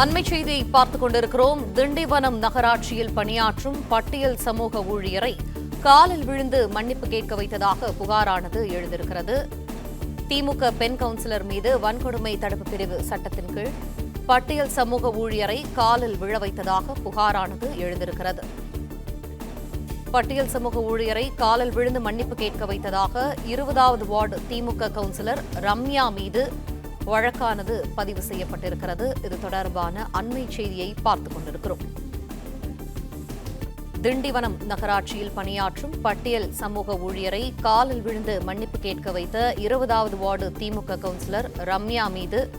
அண்மை செய்தியை பார்த்துக் கொண்டிருக்கிறோம். திண்டிவனம் நகராட்சியில் பணியாற்றும் பட்டியல் சமூக ஊழியரை காலில் விழுந்து மன்னிப்பு கேட்க வைத்ததாக புகாரானது எழுந்திருக்கிறது. திமுக பெண் கவுன்சிலர் மீது வன்கொடுமை தடுப்பு பிரிவு சட்டத்தின் கீழ் பட்டியல் சமூக ஊழியரை காலில் விழ வைத்ததாக புகாரானது எழுந்திருக்கிறது. பட்டியல் சமூக ஊழியரை காலில் விழுந்து மன்னிப்பு கேட்க வைத்ததாக இருபதாவது வார்டு திமுக கவுன்சிலர் ரம்யா மீது வழக்கானது பதிவு செய்யப்பட்டிருக்கிறது. இது தொடர்பான அண்மை செய்தியை பார்த்துக் கொண்டிருக்கிறோம். திண்டிவனம் நகராட்சியில் பணியாற்றும் பட்டியல் சமூக ஊழியரை காலில் விழுந்து மன்னிப்பு கேட்க வைத்த இருபதாவது வார்டு திமுக கவுன்சிலர் ரம்யா மீது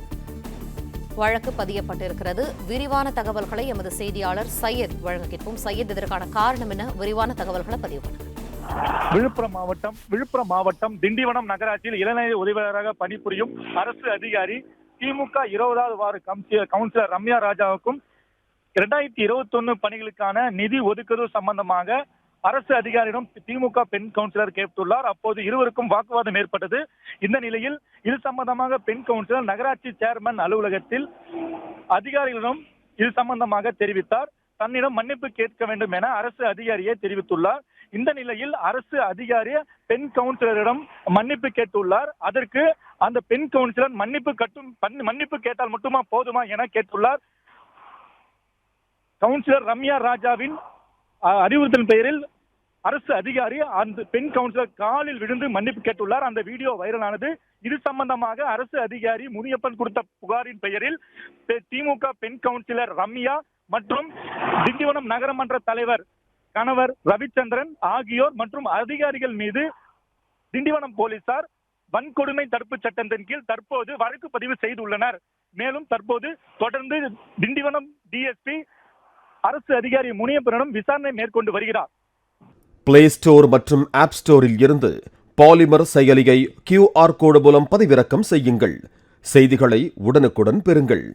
வழக்கு பதியப்பட்டிருக்கிறது. விரிவான தகவல்களை எமது செய்தியாளர் சையத் வழங்க கேட்போம். சையத் இதற்கான காரணம் என விரிவான தகவல்களை பதிவு பண்ணுங்கள். விழுப்புரம் மாவட்டம் விழுப்புரம் மாவட்டம் திண்டிவனம் நகராட்சியில் இளநிலை உதவியாளராக பணிபுரியும் அரசு அதிகாரி திமுக இருபதாவது வார கவுன்சிலர் ரம்யா ராஜாவுக்கும் இரண்டாயிரத்தி இருபத்தி ஒன்னு பணிகளுக்கான நிதி ஒதுக்குவது சம்பந்தமாக அரசு அதிகாரியிடம் திமுக பெண் கவுன்சிலர் கேட்டுள்ளார். அப்போது இருவருக்கும் வாக்குவாதம் ஏற்பட்டது. இந்த நிலையில் இது சம்பந்தமாக பெண் கவுன்சிலர் நகராட்சி சேர்மன் அலுவலகத்தில் அதிகாரிகளிடம் இது சம்பந்தமாக தெரிவித்தார். தன்னிடம் மன்னிப்பு கேட்க வேண்டும் என அரசு அதிகாரியை தெரிவித்துள்ளார். இந்த நிலையில் அரசு அதிகாரி பெண் கவுன்சிலரிடம் மன்னிப்பு கேட்டுள்ளார். அதற்கு அந்த பெண் கவுன்சிலர் மன்னிப்பு கட்டும் மன்னிப்பு கேட்டால் மட்டுமா போதுமா என கேட்டுள்ளார். கவுன்சிலர் ரம்யா ராஜாவின் அறிவுறுத்தல் பெயரில் அரசு அதிகாரி அந்த பெண் கவுன்சிலர் காலில் விழுந்து மன்னிப்பு கேட்டுள்ளார். அந்த வீடியோ வைரலானது. இது சம்பந்தமாக அரசு அதிகாரி முனியப்பன் கொடுத்த புகாரின் பெயரில் திமுக பெண் கவுன்சிலர் ரம்யா மற்றும் திண்டிவனம் நகரமன்ற தலைவர் கணவர் ரவிச்சந்திரன் ஆகியோர் மற்றும் அதிகாரிகள் மீது திண்டிவனம் போலீசார் வன்கொடுமை தடுப்பு சட்டத்தின் கீழ் தற்போது வழக்கு பதிவு செய்துள்ளனர். மேலும் தற்போது தொடர்ந்து திண்டிவனம் டிஎஸ்பி அரசு அதிகாரி முனியப்பனிடம் விசாரணை மேற்கொண்டு வருகிறார். பிளே ஸ்டோர் மற்றும் ஆப் ஸ்டோரில் இருந்து பாலிமர் செயலியை கியூஆர் கோடு மூலம் பதிவிறக்கம் செய்யுங்கள். செய்திகளை உடனுக்குடன் பெறுங்கள்.